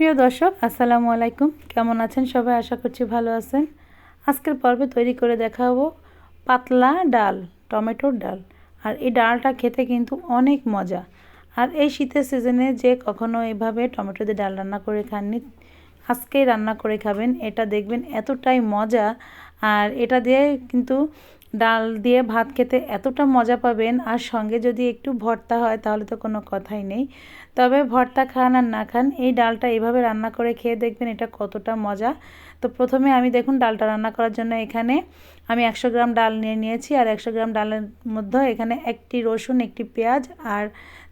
প্রিয় দর্শক, আসসালামু আলাইকুম। কেমন আছেন সবাই? আশা করছি ভালো আছেন। আজকের পর্বে তৈরি করে দেখাবো পাতলা ডাল, টমেটোর ডাল। আর এই ডালটা খেতে কিন্তু অনেক মজা। আর এই শীতের সিজনে যে কখনো এভাবে টমেটো দিয়ে ডাল রান্না করে খাননি, আজকেই রান্না করে খাবেন। এটা দেখবেন এতটাই মজা। আর এটা দিয়ে কিন্তু ডাল দিয়ে ভাত খেতে এতটা মজা পাবেন, আর সঙ্গে যদি একটু ভর্তা হয় তাহলে তো কোনো কথাই নেই। তবে ভর্তা খান আর না খান, এই ডালটা এভাবে রান্না করে খেয়ে দেখবেন এটা কতটা মজা। তো প্রথমে আমি দেখুন ডালটা রান্না করার জন্য এখানে আমি একশো গ্রাম ডাল নিয়ে নিয়েছি, আর একশো গ্রাম ডালের মধ্যে এখানে একটি রসুন, একটি পেঁয়াজ, আর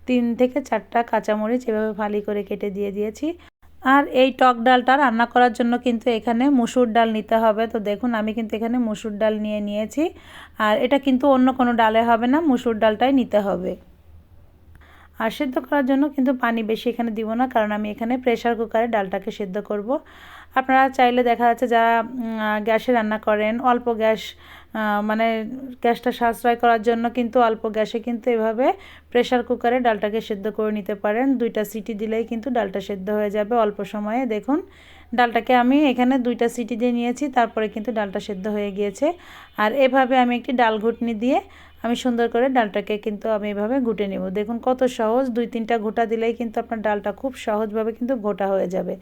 তিন থেকে চারটা কাঁচামরিচ এভাবে ফালি করে কেটে দিয়ে দিয়েছি। আর এই টক ডালটা রান্না করার জন্য কিন্তু এখানে মুসুর ডাল নিতে হবে। তো দেখুন, আমি কিন্তু এখানে মুসুর ডাল নিয়ে নিয়েছি। আর এটা কিন্তু অন্য কোনো ডালে হবে না, মুসুর ডালটাই নিতে হবে। আর সেদ্ধ করার জন্য কিন্তু পানি বেশি এখানে দিব না, কারণ আমি এখানে প্রেশার কুকারে ডালটাকে সেদ্ধ করব। আপনারা চাইলে দেখা যাচ্ছে যারা গ্যাসে রান্না করেন, অল্প গ্যাস মানে গ্যাসটা সাশ্রয় করার জন্য কিন্তু অল্প গ্যাসে কিন্তু এভাবে প্রেশার কুকারে ডালটাকে সেদ্ধ করে নিতে পারেন। দুইটা সিটি দিলেই কিন্তু ডালটা সেদ্ধ হয়ে যাবে অল্প সময়ে। দেখুন, ডালটাকে আমি এখানে দুইটা সিটি দিয়ে নিয়েছি, তারপরে কিন্তু ডালটা সেদ্ধ হয়ে গিয়েছে। আর এভাবে আমি একটি ডাল ঘুটনি দিয়ে আমি সুন্দর করে ডালটাকে কিন্তু আমি এভাবে ঘুটে নেব। দেখুন কত সহজ, দুই তিনটা ঘোটা দিলেই কিন্তু আপনার ডালটা খুব সহজভাবে কিন্তু ঘোটা হয়ে যাবে।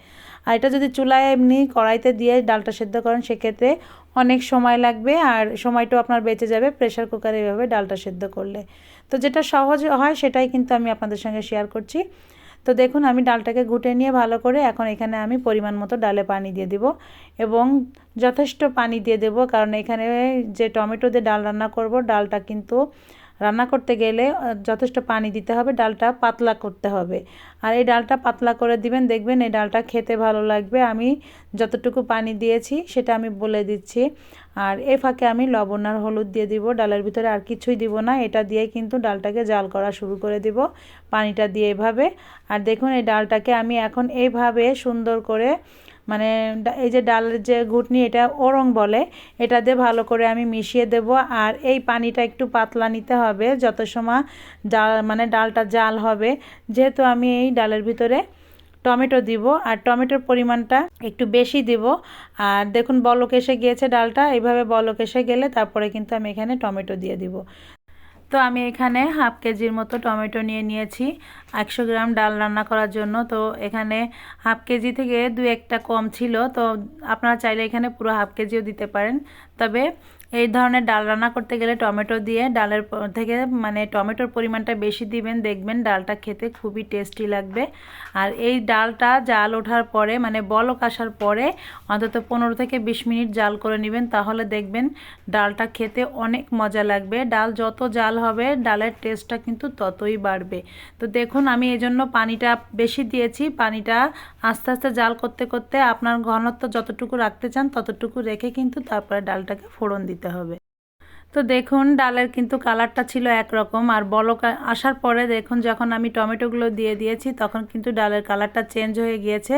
আর এটা যদি চুলায় এমনি কড়াইতে দিয়ে ডালটা সেদ্ধ করেন, সেক্ষেত্রে অনেক সময় লাগবে আর সময়টাও আপনার বেঁচে যাবে প্রেশার কুকারে এভাবে ডালটা সেদ্ধ করলে। তো যেটা সহজ হয়, সেটাই কিন্তু আমি আপনাদের সঙ্গে শেয়ার করছি। তো দেখুন, আমি ডালটাকে ঘুটে নিয়ে ভালো করে এখন এখানে আমি পরিমাণ মতো ডালে পানি দিয়ে দিব এবং যথেষ্ট পানি দিয়ে দেব। কারণ এখানে যে টমেটো দিয়ে ডাল রান্না করব, ডালটা কিন্তু রান্না করতে গেলে যথেষ্ট পানি দিতে হবে, ডালটা পাতলা করতে হবে। আর এই ডালটা পাতলা করে দিবেন, দেখবেন এই ডালটা খেতে ভালো লাগবে। আমি যতটুকু পানি দিয়েছি, সেটা আমি বলে দিচ্ছি। আর এ ফাঁকে আমি লবণ আর হলুদ দিয়ে দিব, ডালের ভিতরে আর কিছুই দিব না। এটা দিয়ে কিন্তু ডালটাকে জাল করা শুরু করে দিব, পানিটা দিয়ে এভাবে। আর দেখুন, এই ডালটাকে আমি এখন এইভাবে সুন্দর করে মানে এই যে ডালের যে ঘুটনি, এটা ওরং বলে, এটা দিয়ে ভালো করে আমি মিশিয়ে দেব। আর এই পানিটা একটু পাতলা নিতে হবে, যত সময় ডাল মানে ডালটা জাল হবে। যেহেতু আমি এই ডালের ভিতরে টমেটো দিব, আর টমেটোর পরিমাণটা একটু বেশি দিব। আর দেখুন, বলক এসে গিয়েছে ডালটা, এইভাবে বলক এসে গেলে তারপরে কিন্তু আমি এখানে টমেটো দিয়ে দিব। তো আমি এখানে হাফ কেজির মতো টমেটো নিয়ে নিয়েছি। একশো গ্রাম ডাল রান্না করার জন্য। তো এখানে হাফ কেজি থেকে দু একটা কম ছিল। তো আপনারা চাইলে এখানে পুরো হাফ কেজিও দিতে পারেন। তবে এই ধরনের ডাল রান্না করতে গেলে টমেটো দিয়ে ডালের থেকে মানে টমেটোর পরিমাণটা বেশি দিবেন, দেখবেন ডালটা খেতে খুবই টেস্টি লাগবে। আর এই ডালটা জাল ওঠার পরে মানে বলক আসার পরে অন্তত পনেরো থেকে বিশ মিনিট জাল করে নেবেন। তাহলে দেখবেন ডালটা খেতে অনেক মজা লাগবে। ডাল যত জাল হবে, ডালের টেস্টটা কিন্তু ততই বাড়বে। তো দেখুন আমি এই জন্য পানিটা বেশি দিয়েছি। পানিটা আস্তে আস্তে জাল করতে করতে আপনার ঘনত্ব যতটুকু রাখতে চান ততটুকু রেখে কিন্তু তারপরে ডালটাকে ফোড়ন দিতে হবে। তো দেখুন, ডালের কিন্তু কালারটা ছিল একরকম। আর বলক আসার পরে দেখুন, যখন আমি টমেটোগুলো দিয়ে দিয়েছি, তখন কিন্তু ডালের কালারটা চেঞ্জ হয়ে গিয়েছে।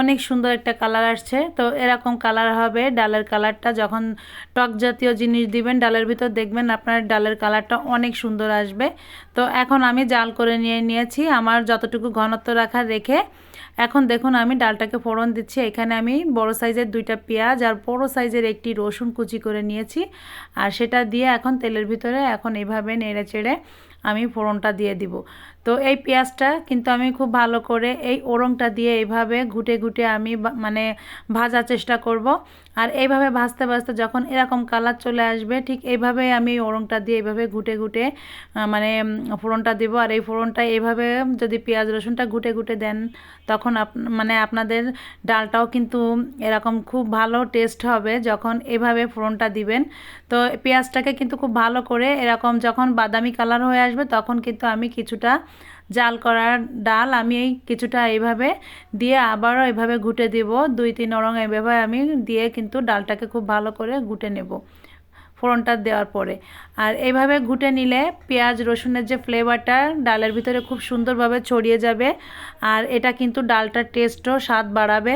অনেক সুন্দর একটা কালার আসছে। তো এরকম কালার হবে ডালের কালারটা। যখন টক জাতীয় জিনিস দিবেন, ডালের ভিতর দেখবেন আপনার ডালের কালারটা অনেক সুন্দর আসবে। তো এখন আমি জাল করে নিয়ে নিয়েছি। আমার যতটুকু ঘনত্ব রাখার রেখে এখন দেখুন আমি ডালটাকে ফোড়ন দিচ্ছি। এখানে আমি বড় সাইজের দুইটা পেঁয়াজ আর বড় সাইজের একটি রসুন কুচি করে নিয়েছি। আর সেটা দিয়ে এখন তেলের ভিতরে এখন এভাবে নেড়ে চেড়ে আমি ফোড়নটা দিয়ে দিব। তো এই পেঁয়াজটা কিন্তু আমি খুব ভালো করে এই ওরংটা দিয়ে এইভাবে ঘুটে ঘুটে আমি মানে ভাজার চেষ্টা করব। আর এইভাবে ভাজতে ভাজতে যখন এরকম কালার চলে আসবে, ঠিক এইভাবে আমি ওরংটা দিয়ে এইভাবে ঘুটে ঘুটে মানে ফোড়নটা দেবো। আর এই ফোড়নটা এইভাবে যদি পেঁয়াজ রসুনটা ঘুটে ঘুটে দেন, তখন আপ মানে আপনাদের ডালটাও কিন্তু এরকম খুব ভালো টেস্ট হবে যখন এভাবে ফোড়নটা দিবেন। তো পেঁয়াজটাকে কিন্তু খুব ভালো করে এরকম যখন বাদামি কালার হয়ে আসবে তখন কিন্তু আমি কিছুটা জাল করার ডাল আমি এই কিছুটা এইভাবে দিয়ে আবারও এভাবে ঘুটে দিব। দুই তিন রং এভাবে আমি দিয়ে কিন্তু ডালটাকে খুব ভালো করে ঘুটে নেব ফোড়নটা দেওয়ার পরে। আর এইভাবে ঘুটে নিলে পেঁয়াজ, রসুনের যে ফ্লেভারটা ডালের ভিতরে খুব সুন্দরভাবে ছড়িয়ে যাবে। আর এটা কিন্তু ডালটার টেস্টও স্বাদ বাড়াবে।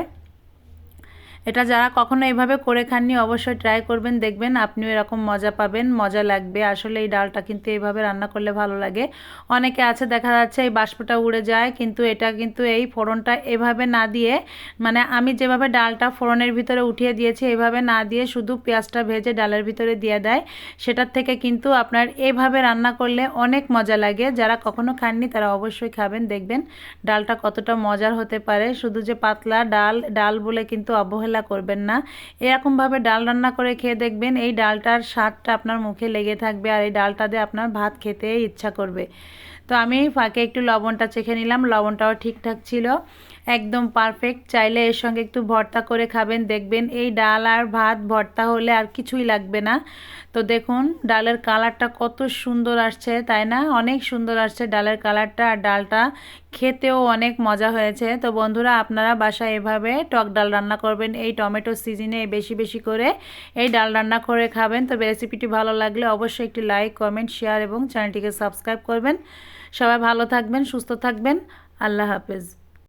এটা যারা কখনো এইভাবে করে খাননি, অবশ্যই ট্রাই করবেন, দেখবেন আপনিও এরকম মজা পাবেন, মজা লাগবে। আসলে এই ডালটা কিন্তু এইভাবে রান্না করলে ভালো লাগে। অনেকে আছে, দেখা যাচ্ছে এই বাষ্পটা উড়ে যায়, কিন্তু এটা কিন্তু এই ফোড়নটা এভাবে না দিয়ে মানে আমি যেভাবে ডালটা ফোড়নের ভিতরে উঠিয়ে দিয়েছি, এভাবে না দিয়ে শুধু পেঁয়াজটা ভেজে ডালের ভিতরে দিয়ে দেয়। সেটার থেকে কিন্তু আপনার এভাবে রান্না করলে অনেক মজা লাগে। যারা কখনো খাননি, তারা অবশ্যই খাবেন, দেখবেন ডালটা কতটা মজার হতে পারে। শুধু যে পাতলা ডাল ডাল বলে কিন্তু অবহেলা করবেন না। এরকমভাবে ডাল রান্না করে খেয়ে দেখবেন এই ডালটার স্বাদটা আপনার মুখে লেগে থাকবে আর এই ডালটা দিয়ে আপনার ভাত খেতে ইচ্ছা করবে। তো আমি ফাঁকে একটু লবণটা চেখে নিলাম, লবণটাও ঠিকঠাক ছিল। একদম পারফেক্ট চাইলে এর সঙ্গে একটু ভর্তা করে খাবেন। দেখবেন এই ডাল আর ভাত ভর্তা হলে আর কিছুই লাগবে না। তো দেখুন, ডালের কালারটা কত সুন্দর আসছে, তাই না? অনেক সুন্দর আসছে ডালের কালারটা আর ডালটা। খেতেও অনেক মজা হয়েছে। তো বন্ধুরা, আপনারা বাসায় এভাবে টক ডাল রান্না করবেন। এই টমেটো সিজনে বেশি বেশি করে এই ডাল রান্না করে খাবেন। তবে রেসিপিটি ভালো লাগলে অবশ্যই একটি লাইক কমেন্ট শেয়ার এবং চ্যানেলটিকে সাবস্ক্রাইব করবেন। সবাই ভালো থাকবেন, সুস্থ থাকবেন। আল্লাহ হাফেজ।